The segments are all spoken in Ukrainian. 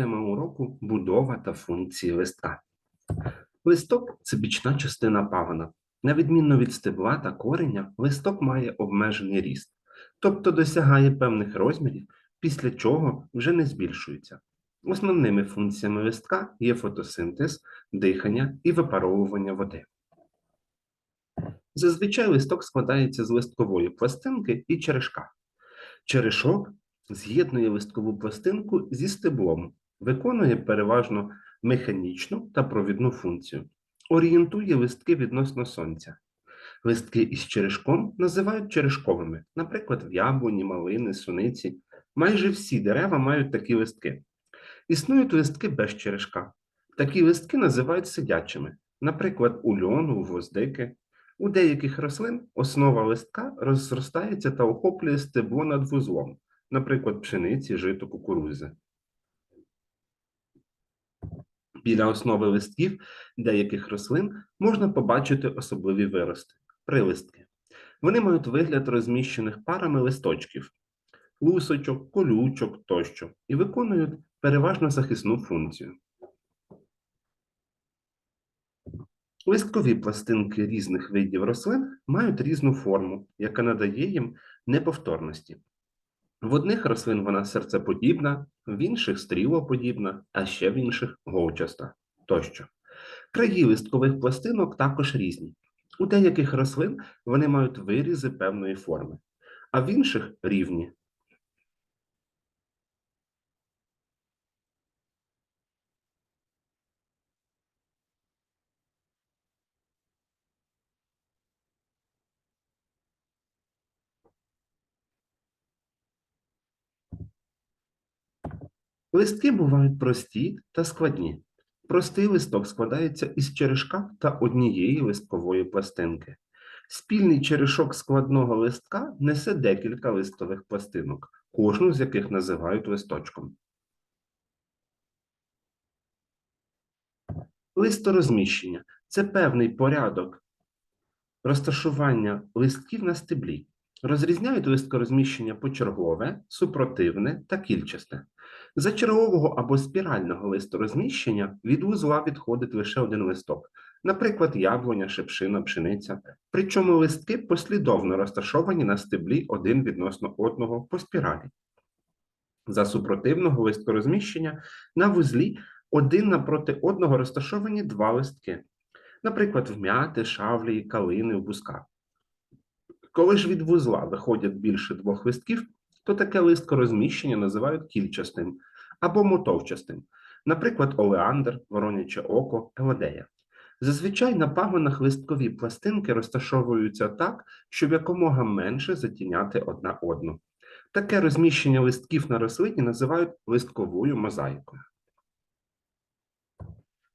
Тема уроку будова та функції листка. Листок це бічна частина пагона. На відміну від стебла та кореня, листок має обмежений ріст, тобто досягає певних розмірів, після чого вже не збільшується. Основними функціями листка є фотосинтез, дихання і випаровування води. Зазвичай листок складається з листкової пластинки і черешка. Черешок з'єднує листкову пластинку зі стеблом, виконує переважно механічну та провідну функцію, орієнтує листки відносно сонця. Листки із черешком називають черешковими, наприклад, в яблуні, малини, суниці. Майже всі дерева мають такі листки. Існують листки без черешка. Такі листки називають сидячими, наприклад, у льону, у гвоздики. У деяких рослин основа листка розростається та охоплює стебло над вузлом, наприклад, пшениці, жито, кукурузи. Біля основи листків деяких рослин можна побачити особливі вирости прилистки. Вони мають вигляд розміщених парами листочків, лусочок, колючок тощо і виконують переважно захисну функцію. Листкові пластинки різних видів рослин мають різну форму, яка надає їм неповторності. В одних рослин вона серцеподібна, в інших стрілоподібна, а ще в інших говчаста тощо. Краї листкових пластинок також різні. У деяких рослин вони мають вирізи певної форми, а в інших рівні. Листки бувають прості та складні. Простий листок складається із черешка та однієї листкової пластинки. Спільний черешок складного листка несе декілька листових пластинок, кожну з яких називають листочком. Листорозміщення це певний порядок розташування листків на стеблі. Розрізняють листкорозміщення почергове, супротивне та кільчасте. За чергового або спірального листорозміщення від вузла відходить лише один листок, наприклад, яблуня, шипшина, пшениця. Причому листки послідовно розташовані на стеблі один відносно одного по спіралі. За супротивного листорозміщення на вузлі один напроти одного розташовані два листки, наприклад, в м'яти, шавлі, калини, в бусках. Коли ж від вузла виходять більше двох листків, то таке листкорозміщення називають кільчастим або мотовчастим, наприклад, олеандр, вороняче око, елодея. Зазвичай на пагонах листкові пластинки розташовуються так, щоб якомога менше затіняти одна одну. Таке розміщення листків на рослині називають листковою мозаїкою.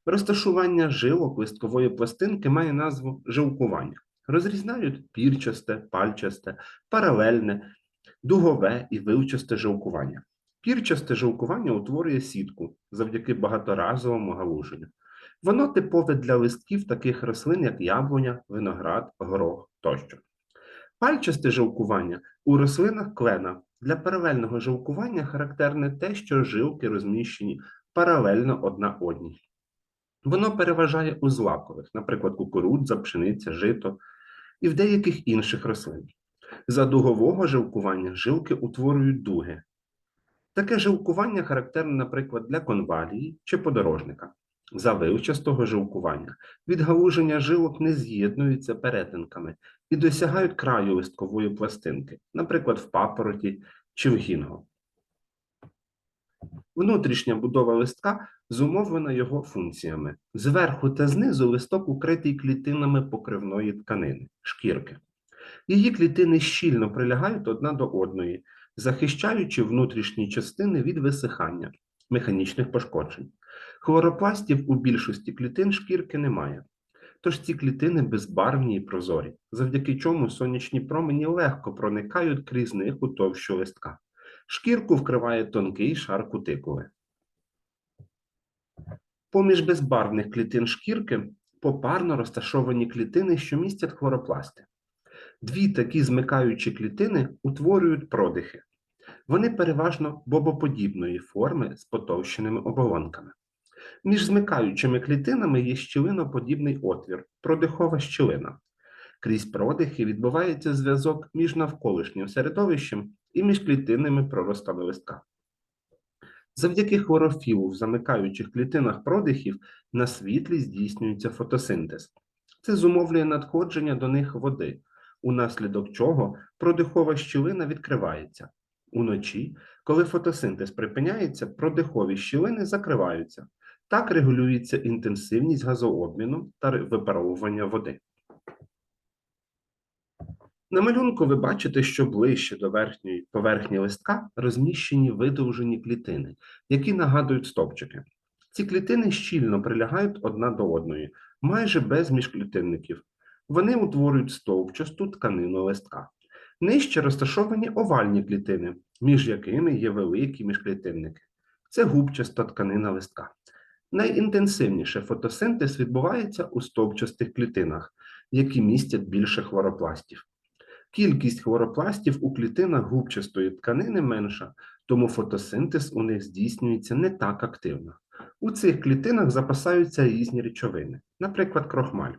Розташування жилок листкової пластинки має назву жилкування. Розрізняють пірчасте, пальчасте, паралельне, дугове і вивчасте жилкування. Пірчасте жилкування утворює сітку завдяки багаторазовому галуженню. Воно типове для листків таких рослин, як яблуня, виноград, горох тощо. Пальчасте жилкування у рослинах клена. Для паралельного жилкування характерне те, що жилки розміщені паралельно одна одній. Воно переважає у злакових, наприклад, кукурудза, пшениця, жито і в деяких інших рослин. За дугового жилкування жилки утворюють дуги. Таке жилкування характерне, наприклад, для конвалії чи подорожника. За вивчастого жилкування відгалуження жилок не з'єднуються перетинками і досягають краю листкової пластинки, наприклад, в папороті чи в гінго. Внутрішня будова листка зумовлена його функціями. Зверху та знизу листок укритий клітинами покривної тканини, шкірки. Її клітини щільно прилягають одна до одної, захищаючи внутрішні частини від висихання, механічних пошкоджень. Хлоропластів у більшості клітин шкірки немає. Тож ці клітини безбарвні і прозорі, завдяки чому сонячні промені легко проникають крізь них у товщу листка. Шкірку вкриває тонкий шар кутикули. Поміж безбарвних клітин шкірки попарно розташовані клітини, що містять хлоропласти. Дві такі змикаючі клітини утворюють продихи. Вони переважно бобоподібної форми з потовщеними оболонками. Між змикаючими клітинами є щілиноподібний отвір, продихова щілина. Крізь продихи відбувається зв'язок між навколишнім середовищем і міжклітинними проростами листка. Завдяки хлорофілу в замикаючих клітинах продихів на світлі здійснюється фотосинтез. Це зумовлює надходження до них води, унаслідок чого продихова щілина відкривається. Уночі, коли фотосинтез припиняється, продихові щілини закриваються. Так регулюється інтенсивність газообміну та випаровування води. На малюнку ви бачите, що ближче до верхньої поверхні листка розміщені видовжені клітини, які нагадують стовпчики. Ці клітини щільно прилягають одна до одної, майже без міжклітинників. Вони утворюють стовпчасту тканину листка. Нижче розташовані овальні клітини, між якими є великі міжклітинники. Це губчаста тканина листка. Найінтенсивніше фотосинтез відбувається у стовпчастих клітинах, які містять більше хлоропластів. Кількість хлоропластів у клітинах губчастої тканини менша, тому фотосинтез у них здійснюється не так активно. У цих клітинах запасаються різні речовини, наприклад, крохмаль.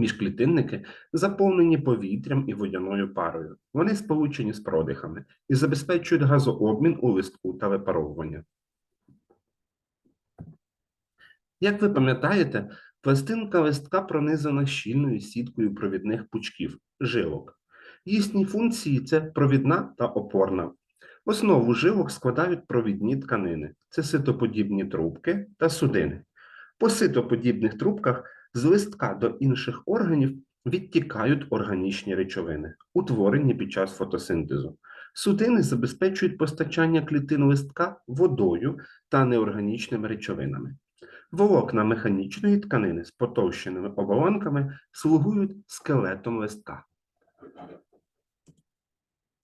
Міжклітинники заповнені повітрям і водяною парою. Вони сполучені з продихами і забезпечують газообмін у листку та випаровування. Як ви пам'ятаєте, пластинка листка пронизана щільною сіткою провідних пучків жилок. Їхні функції це провідна та опорна. Основу жилок складають провідні тканини це ситоподібні трубки та судини. По ситоподібних трубках з листка до інших органів відтікають органічні речовини, утворені під час фотосинтезу. Судини забезпечують постачання клітин листка водою та неорганічними речовинами. Волокна механічної тканини з потовщеними оболонками слугують скелетом листка.